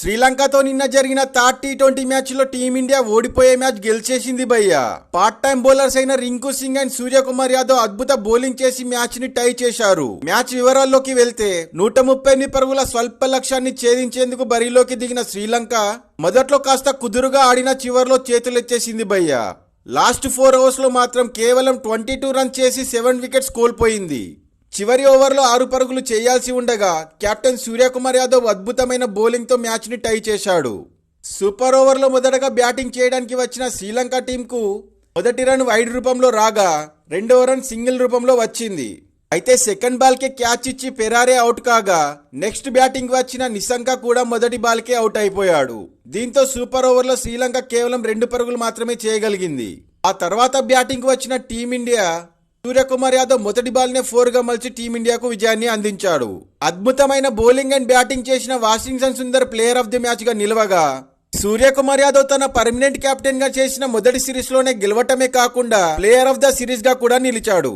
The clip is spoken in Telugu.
శ్రీలంకతో నిన్న జరిగిన థర్డ్ టీ ట్వంటీ మ్యాచ్లో టీమిండియా ఓడిపోయే మ్యాచ్ గెలిచేసింది భయ్య. పార్ట్ టైం బౌలర్స్ అయిన రింకు సింగ్ అండ్ సూర్యకుమార్ యాదవ్ అద్భుత బౌలింగ్ చేసి మ్యాచ్ని టై చేశారు. మ్యాచ్ వివరాల్లోకి వెళ్తే నూట ముప్పై ఎనిమిది పరుగుల స్వల్ప లక్ష్యాన్ని ఛేదించేందుకు బరిలోకి దిగిన శ్రీలంక మొదట్లో కాస్త కుదురుగా ఆడిన చివర్లో చేతులెత్తేసింది భయ్య. లాస్ట్ ఫోర్ అవర్స్లో మాత్రం కేవలం ట్వంటీ టూ రన్ చేసి సెవెన్ వికెట్స్ కోల్పోయింది. చివరి ఓవర్లో ఆరు పరుగులు చేయాల్సి ఉండగా కెప్టెన్ సూర్యకుమార్ యాదవ్ అద్భుతమైన బౌలింగ్తో మ్యాచ్ని టై చేశాడు. సూపర్ ఓవర్లో మొదటగా బ్యాటింగ్ చేయడానికి వచ్చిన శ్రీలంక టీంకు మొదటి రన్ వైడ్ రూపంలో రాగా రెండవ రన్ సింగిల్ రూపంలో వచ్చింది. అయితే సెకండ్ బాల్కే క్యాచ్ ఇచ్చి పెరారే అవుట్ కాగా నెక్స్ట్ బ్యాటింగ్ వచ్చిన నిశంక కూడా మొదటి బాల్కే అవుట్ అయిపోయాడు. దీంతో సూపర్ ఓవర్లో శ్రీలంక కేవలం రెండు పరుగులు మాత్రమే చేయగలిగింది. ఆ తర్వాత బ్యాటింగ్ వచ్చిన టీమిండియా సూర్యకుమార్ యాదవ్ మొదటి బాల్నే ఫోర్గా మలిచి టీమిండియాకు విజయాన్ని అందించాడు. అద్భుతమైన బౌలింగ్ అండ్ బ్యాటింగ్ చేసిన Washington Sundar player of the మ్యాచ్గా నిలవగా. సూర్యకుమార్ యాదవ్ తన పర్మనెంట్ కెప్టెన్గా చేసిన మొదటి సిరీస్లోనే గెలవటమే కాకుండా ప్లేయర్ ఆఫ్ ద సిరీస్గా కూడా నిలిచాడు.